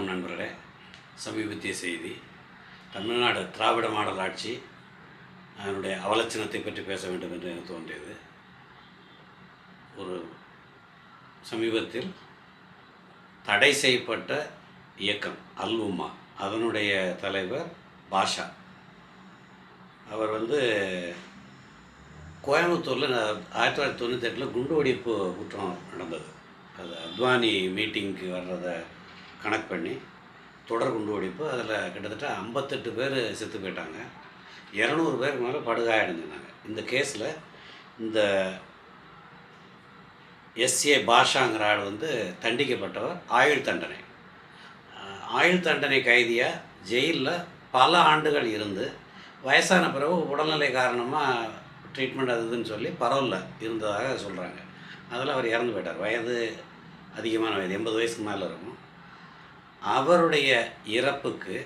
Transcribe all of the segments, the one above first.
வணக்கம் நண்பர்களே. சமீபத்திய செய்தி. தமிழ்நாடு திராவிட மாடல் ஆட்சி அதனுடைய அவலட்சணத்தை பற்றி பேச வேண்டும் என்று எனக்கு தோன்றியது. ஒரு சமீபத்தில் தடை செய்யப்பட்ட இயக்கம் அல் அதனுடைய தலைவர் பாஷா. அவர் வந்து கோயம்புத்தூரில் ஆயிரத்தி தொள்ளாயிரத்தி தொண்ணூத்தெட்டில் குண்டு வெடிப்பு குற்றம் நடந்தது. அது அத்வானி மீட்டிங்க்கு வர்றதை கணக்கு பண்ணி தொடர் குண்டு வெடிப்பு. அதில் கிட்டத்தட்ட ஐம்பத்தெட்டு பேர் செத்து போயிட்டாங்க. இரநூறு பேருக்கு மேலே படுகாயடைஞ்சிருந்தாங்க இந்த கேஸில் இந்த எஸ்ஏ பாஷாங்கிற ஆள் வந்து தண்டிக்கப்பட்டவர் ஆயுள் தண்டனை. ஆயுள் தண்டனை கைதியாக ஜெயிலில் பல ஆண்டுகள் இருந்து வயசான பிறகு உடல்நிலை காரணமாக ட்ரீட்மெண்ட் அது இதுன்னு சொல்லி பரவல்ல இருந்ததாக சொல்கிறாங்க அதில் அவர் இறந்து போயிட்டார். வயது அதிகமான வயது எண்பது வயசுக்கு மேலே இருக்கும். அவருடைய இறப்புக்கு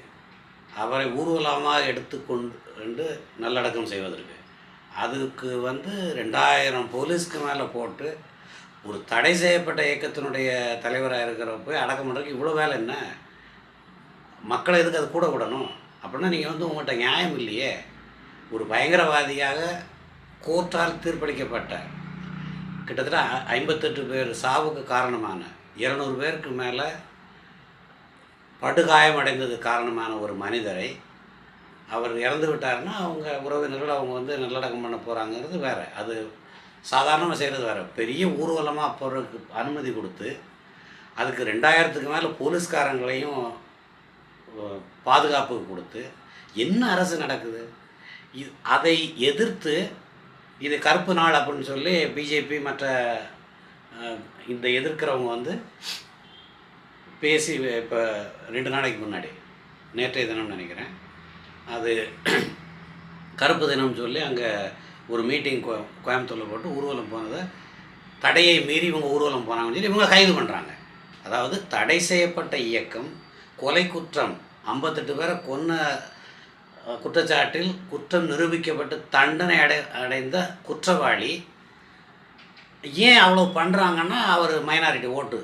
அவரை ஊர்வலமாக எடுத்துக்கொண்டு நல்லடக்கம் செய்வதற்கு. அதுக்கு வந்து ரெண்டாயிரம் போலீஸ்க்கு மேலே போட்டு ஒரு தடை செய்யப்பட்ட இயக்கத்தினுடைய தலைவராக இருக்கிறப்ப போய் அடக்கம் பண்ணுறதுக்கு இவ்வளோ வேலை என்ன? மக்களை எதுக்கு அது கூட விடணும்? அப்படின்னா நீங்கள் வந்து உங்கள்கிட்ட நியாயம் இல்லையே. ஒரு பயங்கரவாதியாக கோர்ட்டால் தீர்ப்பளிக்கப்பட்ட கிட்டத்தட்ட ஐம்பத்தெட்டு பேர் சாவுக்கு காரணமான இருநூறு பேருக்கு மேலே படுகாயமடைந்தது காரணமான ஒரு மனிதரை அவர் இறந்து விட்டார்னா அவங்க உறவினர்கள் அவங்க வந்து நல்லடக்கம் பண்ண போகிறாங்கிறது வேறு. அது சாதாரணமாக செய்கிறது வேறு. பெரிய ஊர்வலமாக போகிறதுக்கு அனுமதி கொடுத்து அதுக்கு ரெண்டாயிரத்துக்கு மேலே போலீஸ்காரங்களையும் பாதுகாப்புக்கு கொடுத்து என்ன அரசு நடக்குது? இது அதை எதிர்த்து இது கருப்பு நாள் அப்படின்னு சொல்லி பிஜேபி மற்ற இந்த எதிர்க்கிறவங்க வந்து பேசி இப்போ ரெண்டு நாளைக்கு முன்னாடி நேற்றைய தினம் நினைக்கிறேன். அது கருப்பு தினம் சொல்லி அங்கே ஒரு மீட்டிங் கோ கோயம்புத்தூரில் போட்டு ஊர்வலம் போனதை தடையை மீறி இவங்க ஊர்வலம் போனாங்கன்னு சொல்லி இவங்க கைது பண்ணுறாங்க அதாவது தடை செய்யப்பட்ட இயக்கம் கொலை குற்றம் ஐம்பத்தெட்டு பேரை கொன்ன குற்றச்சாட்டில் குற்றம் நிரூபிக்கப்பட்டு தண்டனை அடை அடைந்த குற்றவாளி ஏன் அவ்வளோ பண்ணுறாங்கன்னா அவர் மைனாரிட்டி ஓட்டு.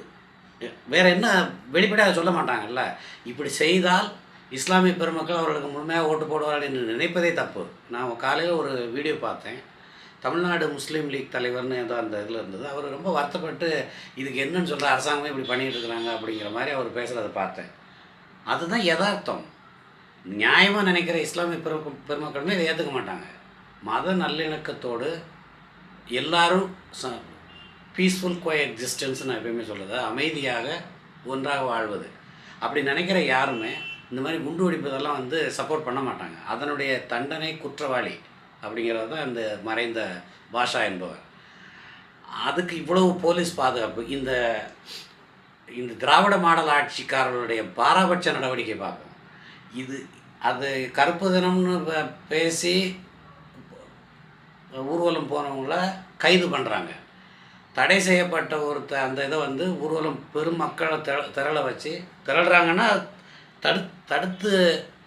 வேறு என்ன வெளிப்படையாக சொல்ல மாட்டாங்கல்ல? இப்படி செய்தால் இஸ்லாமிய பெருமக்கள் அவர்களுக்கு முழுமையாக ஓட்டு போடுவார்கள் என்று நினைப்பதே தப்பு. நான் காலையில் ஒரு வீடியோ பார்த்தேன். தமிழ்நாடு முஸ்லீம் லீக் தலைவர்னு ஏதோ அந்த இதில் இருந்தது. அவர் ரொம்ப வருத்தப்பட்டு இதுக்கு என்னன்னு சொல்கிற அரசாங்கமே இப்படி பண்ணிகிட்டு இருக்கிறாங்க அப்படிங்கிற மாதிரி அவர் பேசுகிறத பார்த்தேன். அதுதான் யதார்த்தம். நியாயமாக நினைக்கிற இஸ்லாமிய பெரு பெருமக்களுமே இதை ஏற்றுக்க மாட்டாங்க. மத நல்லிணக்கத்தோடு எல்லாரும் ச பீஸ்ஃபுல் கோ எக்ஸிஸ்டன்ஸ் நான் எப்பயுமே சொல்லுது அமைதியாக ஒன்றாக வாழ்வது. அப்படி நினைக்கிற யாருமே இந்த மாதிரி குண்டு வெடிப்பதெல்லாம் வந்து சப்போர்ட் பண்ண மாட்டாங்க. அதனுடைய தண்டனை குற்றவாளி அப்படிங்கிறது தான் இந்த மறைந்த பாஷா என்பவர். அதுக்கு இவ்வளவு போலீஸ் பாதுகாப்பு. இந்த இந்த திராவிட மாடல் ஆட்சிக்காரர்களுடைய பாரபட்ச நடவடிக்கை பார்ப்போம். இது அது கருப்பு தினம்னு பேசி ஊர்வலம் போனவங்கள கைது பண்ணுறாங்க தடை செய்யப்பட்ட ஒருத்த அந்த இதை வந்து ஊர்வலம் பெரும் மக்களை திர திரள வச்சு திரளுறாங்கன்னா தடு தடுத்து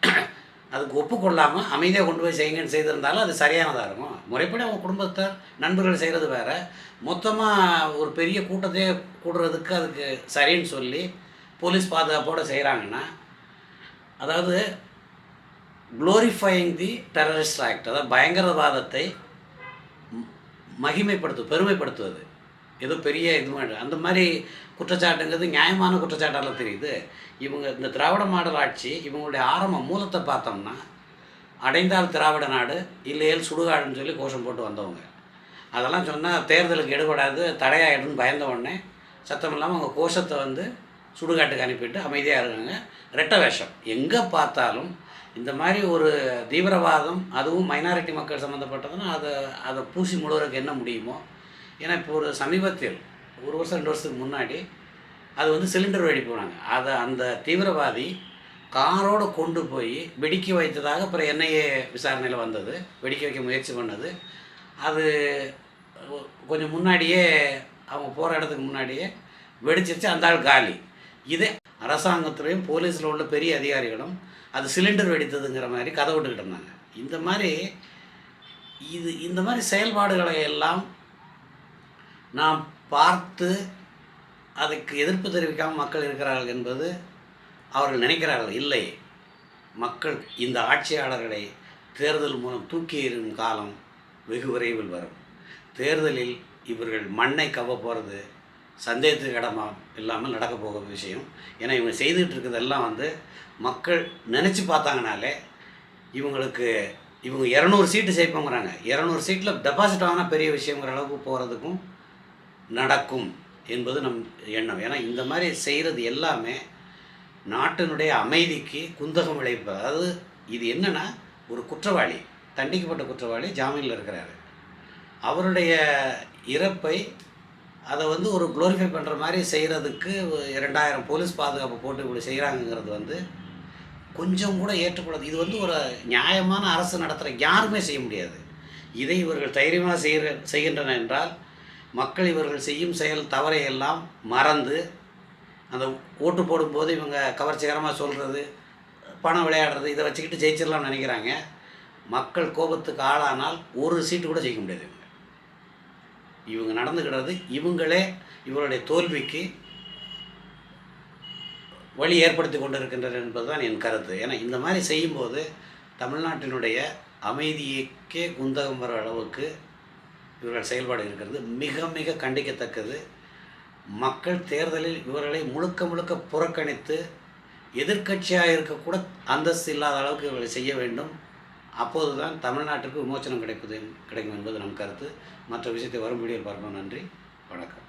அதுக்கு ஒப்புக்கொள்ளாமல் அமைதியாக கொண்டு போய் செய்யுங்கன்னு செய்திருந்தாலும் அது சரியானதாக இருக்கும். முறைப்படி அவங்க குடும்பத்தார் நண்பர்கள் செய்கிறது வேறு. மொத்தமாக ஒரு பெரிய கூட்டத்தையே கூடுறதுக்கு அதுக்கு சரின்னு சொல்லி போலீஸ் பாதுகாப்போடு செய்கிறாங்கன்னா அதாவது குளோரிஃபையிங் தி டெரரிஸ்ட் ஆக்ட் அதாவது பயங்கரவாதத்தை மகிமைப்படுத்து பெருமைப்படுத்துவது. ஏதோ பெரிய இது அந்த மாதிரி குற்றச்சாட்டுங்கிறது நியாயமான குற்றச்சாட்டால தெரியுது. இவங்க இந்த திராவிட மாடல் ஆட்சி இவங்களுடைய ஆரம்ப மூலத்தை பார்த்தோம்னா அடைந்தால் திராவிட நாடு இல்லையேல் சுடுகாடுன்னு சொல்லி கோஷம் போட்டு வந்தவங்க. அதெல்லாம் சொன்னால் தேர்தலுக்கு எடுபடாது தடையாயிடும்னு பயந்த உடனே சத்தம் இல்லாமல் அவங்க கோஷத்தை வந்து சுடுகாட்டுக்கு அனுப்பிட்டு அமைதியாக இருக்காங்க. ரெட்ட வேஷம். எங்கே பார்த்தாலும் இந்த மாதிரி ஒரு தீவிரவாதம் அதுவும் மைனாரிட்டி மக்கள் சம்மந்தப்பட்டதுன்னா அதை அதை பூசி முழுவதுக்கு என்ன முடியுமோ ஏன்னா இப்போ ஒரு சமீபத்தில் ஒரு வருஷம் ரெண்டு வருஷத்துக்கு முன்னாடி அது வந்து சிலிண்டர் வெடி போனாங்க. அதை அந்த தீவிரவாதி காரோடு கொண்டு போய் வெடிக்க வைத்ததாக அப்புறம் என்ஐஏ விசாரணையில் வந்தது. வெடிக்க வைக்க முயற்சி பண்ணது. அது கொஞ்சம் முன்னாடியே அவங்க போகிற இடத்துக்கு முன்னாடியே வெடிச்சிருச்சு. அந்த ஆள் காலி. இதே அரசாங்கத்துலேயும் போலீஸில் உள்ள பெரிய அதிகாரிகளும் அது சிலிண்டர் வெடித்ததுங்கிற மாதிரி கதை விட்டுக்கிட்டு இருந்தாங்க. இந்த மாதிரி இது இந்த மாதிரி செயல்பாடுகளை எல்லாம் நாம் பார்த்து அதுக்கு எதிர்ப்பு தெரிவிக்காமல் மக்கள் இருக்கிறார்கள் என்பது அவர்கள் நினைக்கிறார்கள். இல்லை மக்கள் இந்த ஆட்சியாளர்களை தேர்தல் மூலம் தூக்கி எறியும் காலம் வெகு விரைவில் வரும். தேர்தலில் இவர்கள் மண்ணை கவ்வ போகிறது சந்தேகத்துக்கு இடமா இல்லாமல் நடக்க போகிற விஷயம். ஏன்னா இவங்க செய்துட்டு இருக்கிறதெல்லாம் வந்து மக்கள் நினச்சி பார்த்தாங்கனாலே இவங்களுக்கு இவங்க இரநூறு சீட்டு சேர்ப்போங்கிறாங்க இரநூறு சீட்டில் டெபாசிட் ஆனால் பெரிய விஷயங்கிற அளவுக்கு போகிறதுக்கும் நடக்கும் என்பது நம் எண்ணம். ஏன்னா இந்த மாதிரி செய்கிறது எல்லாமே நாட்டினுடைய அமைதிக்கு குந்தகம் விளைவிப்பது. அதாவது இது என்னென்னா ஒரு குற்றவாளி தண்டிக்கப்பட்ட குற்றவாளி ஜாமீனில் இருக்கிறாரு. அவருடைய இறப்பை அதை வந்து ஒரு குளோரிஃபை பண்ணுற மாதிரி செய்கிறதுக்கு இரண்டாயிரம் போலீஸ் பாதுகாப்பு போட்டு இப்படி செய்கிறாங்கங்கிறது வந்து கொஞ்சம் கூட ஏற்றுக்கூடாது. இது வந்து ஒரு நியாயமான அரசு நடத்துகிற யாருமே செய்ய முடியாது. இதை இவர்கள் தைரியமாக செய்கிற செய்கின்றன என்றால் மக்கள் இவர்கள் செய்யும் செயல் தவறை எல்லாம் மறந்து அந்த ஓட்டு போடும்போது இவங்க கவர்ச்சிகரமாக சொல்கிறது பணம் விளையாடுறது இதை வச்சுக்கிட்டு ஜெயிச்சிடலாம்னு நினைக்கிறாங்க. மக்கள் கோபத்துக்கு ஆளானால் ஒரு சீட்டு கூட ஜெயிக்க முடியாது இவங்க. இவங்க நடந்துக்கிறது இவங்களே இவருடைய தோல்விக்கு வழி ஏற்படுத்தி கொண்டிருக்கின்றனர் என்பதுதான் என் கருத்து. ஏன்னா இந்த மாதிரி செய்யும்போது தமிழ்நாட்டினுடைய அமைதிக்கே குந்தகம் வர அளவுக்கு இவர்கள் செயல்பாடு இருக்கிறது. மிக மிக கண்டிக்கத்தக்கது. மக்கள் தேர்தலில் இவர்களை முழுக்க முழுக்க புறக்கணித்து எதிர்க்கட்சியாக இருக்கக்கூட அந்தஸ்து இல்லாத அளவுக்கு இவர்களை செய்ய வேண்டும். அப்போது தான் தமிழ்நாட்டிற்கு விமோச்சனம் கிடைப்பது கிடைக்கும் என்பது நம் கருத்து. மற்ற விஷயத்தை வரும் வீடியோவில் பார்ப்போம். நன்றி. வணக்கம்.